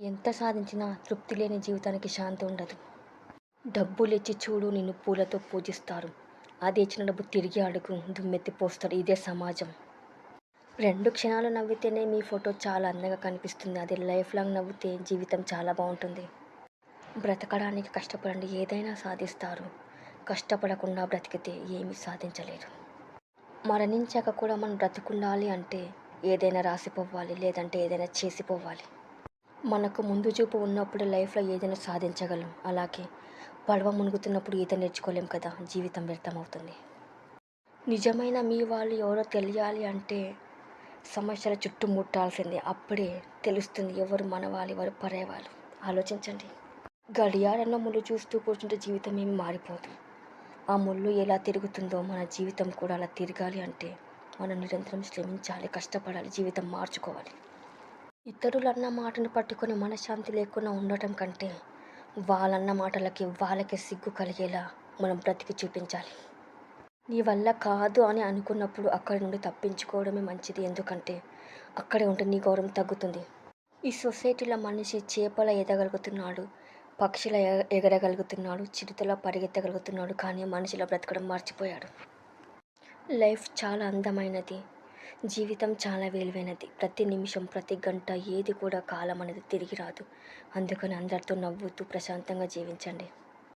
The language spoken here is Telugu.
ఎంత సాధించినా తృప్తి లేని జీవితానికి శాంతి ఉండదు. డబ్బులిచ్చి చూడు నిన్ను పూలతో పూజిస్తారు. అదే ఇచ్చిన డబ్బు తిరిగి అడుగు దుమ్మెత్తి పోస్తారు. ఇదే సమాజం. రెండు క్షణాలు నవ్వితేనే మీ ఫోటో చాలా అందంగా కనిపిస్తుంది. అదే లైఫ్ లాంగ్ నవ్వితే జీవితం చాలా బాగుంటుంది. బ్రతకడానికి కష్టపడండి. ఏదైనా సాధిస్తారు. కష్టపడకుండా బ్రతికితే ఏమీ సాధించలేరు. మరణించాక కూడా మనం బ్రతుకుండాలి అంటే ఏదైనా రాసిపోవాలి లేదంటే ఏదైనా చేసిపోవాలి. మనకు ముందు చూపు ఉన్నప్పుడు లైఫ్లో ఏదైనా సాధించగలం. అలాగే పడవ మునుగుతున్నప్పుడు ఈత నేర్చుకోలేం కదా జీవితం వ్యర్థమవుతుంది. నిజమైన మీ వాళ్ళు ఎవరో తెలియాలి అంటే సమస్యల చుట్టూ ముట్టాల్సిందే. అప్పుడే తెలుస్తుంది ఎవరు మనవాళ్ళు ఎవరు పరేవాళ్ళు ఆలోచించండి. గడియారంలో ముళ్ళు చూస్తూ కూర్చుంటే జీవితం ఏమి మారిపోదు. ఆ ముళ్ళు ఎలా తిరుగుతుందో మన జీవితం కూడా అలా తిరగాలి అంటే మనం నిరంతరం శ్రమించాలి కష్టపడాలి జీవితం మార్చుకోవాలి. ఇతరులు అన్న మాటను పట్టుకొని మనశ్శాంతి లేకుండా ఉండటం కంటే వాళ్ళన్న మాటలకి వాళ్ళకి సిగ్గు కలిగేలా మనం బ్రతికి చూపించాలి. నీ వల్ల కాదు అని అనుకున్నప్పుడు అక్కడి నుండి తప్పించుకోవడమే మంచిది. ఎందుకంటే అక్కడే ఉంటే నీ గౌరవం తగ్గుతుంది. ఈ సొసైటీలో మనిషి చేపల ఎదగలుగుతున్నాడు పక్షుల ఎగ- ఎగరగలుగుతున్నాడు చిరుతలా పరిగెత్తగలుగుతున్నాడు కానీ మనిషిలా బ్రతకడం మర్చిపోయాడు. లైఫ్ చాలా అందమైనది. జీవితం చాలా విలువైనది. ప్రతి నిమిషం ప్రతి గంట ఏది కూడా కాలం అనేది తిరిగి రాదు. అందుకని అందరితో నవ్వుతూ ప్రశాంతంగా జీవించండి.